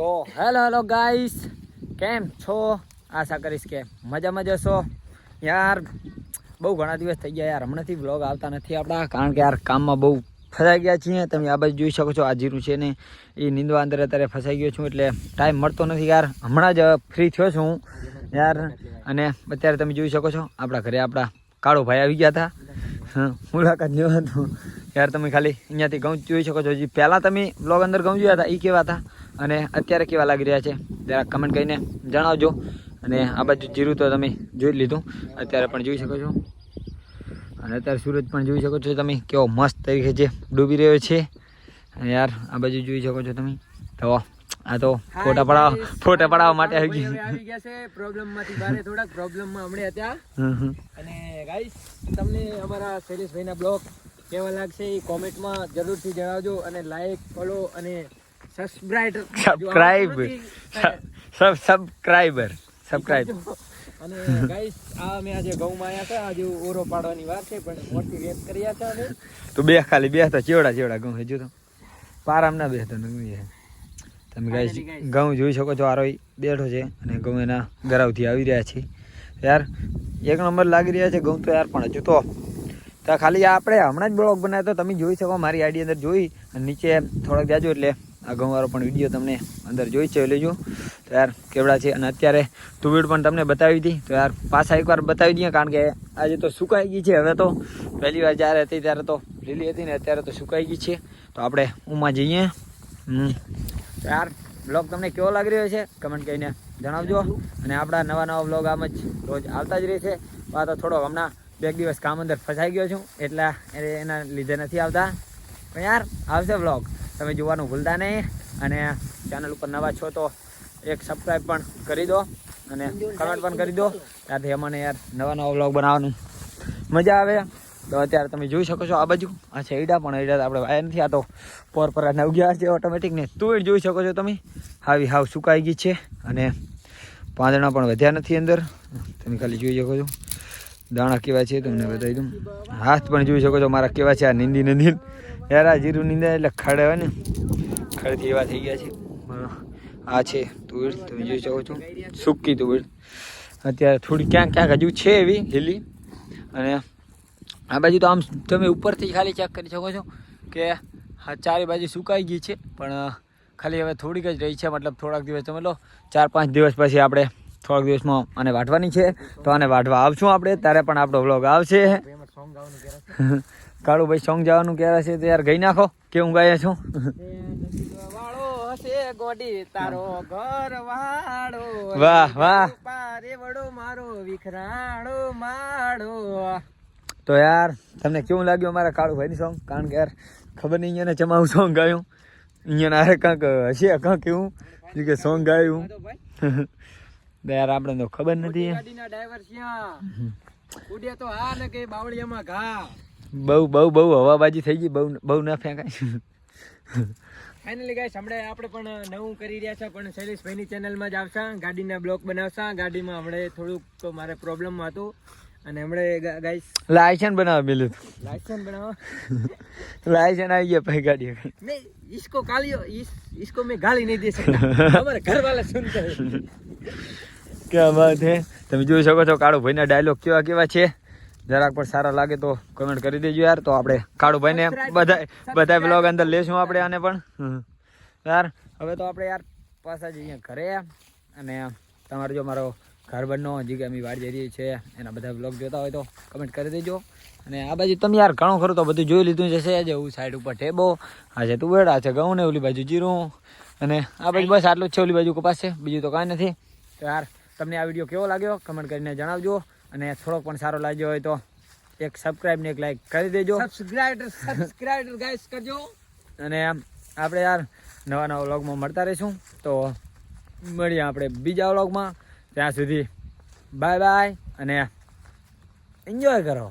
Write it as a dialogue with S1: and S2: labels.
S1: તો hello hello guys, કેમ છો? આશા કરીશ કે મજામાં જશો યાર, બહુ ઘણા દિવસ થઈ ગયા યાર, હમણાંથી વ્લોગ આવતા નથી આપણા, કારણ કે યાર કામમાં બહુ ફસાઈ ગયા છીએ. તમે આ બાજુ જોઈ શકો છો, આ જીરું છે ને, એ નીંદવા અંદર અત્યારે ફસાઈ ગયો છું, એટલે ટાઈમ મળતો નથી યાર. હમણાં જ ફ્રી થયો છું હું, યાર. અને અત્યારે તમે જોઈ શકો છો, આપણા ઘરે આપણા કાળો ભાઈ આવી ગયા હતા. મુલાકાત લેવા હતું યાર, તમે ખાલી અહીંયાથી ઘઉં જોઈ શકો છો, હજી પહેલાં તમે બ્લોગ અંદર ઘઉં જોયા હતા એ કેવા હતા? અને અત્યારે કેવા લાગી રહ્યા છે? જરા કમેન્ટ કરીને જણાવજો. અને આ બાજુ જીરું તો તમે જોઈ જ લીધું. અત્યારે પણ જોઈ શકો છો. અને અત્યારે સૂરજ પણ જોઈ શકો છો તમે કેવો મસ્ત તરીકે છે ડૂબી રહ્યો છે. અને યાર આ બાજુ જોઈ શકો છો તમે. તો આ તો ફોટા પડાવ ફોટા પડાવવા માટે આવી ગઈ
S2: આવી ગયા છે પ્રોબ્લેમમાંથી બારે થોડાક પ્રોબ્લેમમાં હમણે હતા. અને ગાઈસ તમને અમારા શૈલેષભાઈના બ્લોગ કેવા લાગશે એ કોમેન્ટમાં જરૂરથી જણાવજો અને લાઈક ફોલો અને subscribe
S1: subscribe sub subscriber subscribe
S2: અને ગાઈસ આ મે આજે ઘઉંમાં આવ્યા હતા. આજે ઓરો પાડવાની વાર છે પણ મોટી રેત કર્યા છે અમે.
S1: તો બે ખાલી બે હતા ચેવડા ચેવડા ઘઉં હજુ તો. પારામ ના બે હતા તમે ગાઈસ ઘઉં જોઈ શકો છો આરો બેઠો છે અને ઘઉં એના ગરાવથી આવી રહ્યા છે. યાર એક નંબર લાગી રહ્યા છે ઘઉં તો યાર પણ હજુ તો. તો ખાલી આપણે હમણાં જ બ્લોગ બનાવ્યો તો તમે જોઈ શકો મારી આઈડી અંદર જોઈ અને નીચે થોડાક જાજો એટલે આ ઘઉંવાળો પણ વીડિયો તમને અંદર જોઈ છે લેજો. તો યાર, કેવડા છે? અને અત્યારે તુવેડ પણ તમને બતાવી હતી. તો યાર, પાછા એકવાર બતાવી દઈએ, કારણ કે આજે તો સુકાઈ ગઈ છે. હવે તો પહેલી વાર જ્યારે હતી, ત્યારે તો લીલી હતી ને અત્યારે તો સુકાઈ ગઈ છે. તો આપણે ઉમાં જઈએ. યાર બ્લોગ તમને કેવો લાગી રહ્યો છે? કમેન્ટ કરીને જણાવજો. અને આપણા નવા નવા બ્લોગ આમ જ રોજ આવતા જ રહે છે. આ તો થોડો હમણાં બે દિવસ કામ અંદર ફસાઈ ગયો છું. એટલા એના લીધે નથી આવતા. પણ યાર, આવશે બ્લોગ તમે જોવાનું ભૂલતા નહીં અને ચેનલ ઉપર નવા છો તો એક સબસ્ક્રાઈબ પણ કરી દો અને કમેન્ટ પણ કરી દો. ત્યાંથી અમને યાર નવા નવા બ્લોગ બનાવવાનું મજા આવે. તો અત્યારે તમે જોઈ શકો છો આ બાજુ. આ છે ઈડા પણ, ઈડા આપણે વાયા નથી, આ તો પોર પર નવ ગયા છે ઓટોમેટિક ને. તું જોઈ શકો છો તમે. હાવી હાવ સુકાઈ ગઈ છે અને પાંદડા પણ વધ્યા નથી અંદર. તમે ખાલી જોઈ શકો છો. દાણા કેવા છે, તમને બતાવી દઉં. હાથ પણ જોઈ શકો છો, મારા કેવા છે, આ નિંદી નંદી યાર આ જીરું નીંદા એટલે ખડ હોય ને. ખડથી એવા થઈ ગયા છે. આ છે તુવેર તમે જોઈ શકો છો? સૂકી તુવેર. અત્યારે થોડી ક્યાંક ક્યાંક હજુ છે એવી લીલી અને આ બાજુ તો આમ તમે ઉપરથી ખાલી ચેક કરી શકો છો કે હા ચારે બાજુ સુકાઈ ગઈ છે. પણ ખાલી હવે થોડીક જ રહી છે મતલબ થોડાક દિવસ તમે લો ચાર પાંચ દિવસ પછી આપણે થોડાક દિવસમાં આને વાટવાની છે. તો આને વાટવા આવશું આપણે ત્યારે પણ આપણો વ્લોગ આવશે.
S2: એમાં
S1: ભાઈ સોંગ જવાનું કહેવાય છે તો યાર ગઈ નાખો કેવું ગાય છું. વાહ, વાહ. તો યાર તમને કેવું લાગ્યું અમારા કાળુભાઈની સોંગ? કારણ કે યાર ખબર નહીં અહીંયા ચમાવું સોંગ ગાયું. અહીંયા ના કાંક હશે કાંક એવું. કે સોંગ ગાયું. યાર આપણે તો ખબર નથી.
S2: ડ્રાઈવર શ્યાં ઉડે તો હા ને કે બાવળિયામાં ઘા.
S1: બહુ બહુ બહુ હવાબાજી થઈ ગઈ બહુ બહુ ના ફેંકાય.
S2: ફાઇનલી ગાઈસ હમણાં આપણે પણ નવું કરી રહ્યા છે પણ શૈલેષભાઈની ચેનલમાં જ આવશા. ગાડીના બ્લોક બનાવશા. ગાડીમાં હમણાં થોડુંક મારે પ્રોબ્લેમ હતું. અને હમણાં ગાઈસ
S1: લાયસન બનાવવા મિલ્યું
S2: લાયસન બનાવવા?
S1: લાયસન આવી ગયા ભાઈ ગાડી
S2: નહીં ઈસકો કાલ્યો ઈસ ઈસકો મેં ગાળી નહીં દે શકતા અમારે ઘરવાળા સુનતા
S1: ક્યાં વાત હે તમે જોઈ શકો છો કાળો ભાઈના ડાયલોગ કેવા કેવા છે. જરાક પણ સારા લાગે તો કમેન્ટ કરી દેજો યાર. તો આપણે કાળુભાઈને બધા બધા બ્લોગ અંદર લેશું આપણે આને પણ. યાર હવે તો આપણે યાર પાછા જઈએ ઘરે. અને તમારે જો મારો ઘર બનનો હજી કે અમે વાડી જઈએ છે એના બધા બ્લોગ જોતા હોય તો કમેન્ટ કરી દેજો. અને આ બાજુ તમે યાર ઘણું ખરું તો બધું જોઈ લીધું જશે જેવું સાઈડ ઉપર ટેબો આ છે તુવેડ આ છે ઘઉં ને ઓલી બાજુ જીરું. અને આ બાજુ બસ આટલું જ છે ઓલી બાજુ કપાસ છે બીજું તો કાંઈ નથી. તો યાર તમને આ વીડિયો કેવો લાગ્યો? કમેન્ટ કરીને જણાવજો. અને થોડોક પણ સારો લાગ્યો હોય તો એક સબસ્ક્રાઇબ ને એક લાઈક કરી દેજો.
S2: સબસ્ક્રાઇબર સબસ્ક્રાઇબર ગાઈસ કરજો.
S1: અને આપણે યાર નવા નવા વ્લોગમાં મળતા રહીશું. તો મળીએ આપણે બીજા વ્લોગમાં ત્યાં સુધી બાય બાય અને એન્જોય કરો.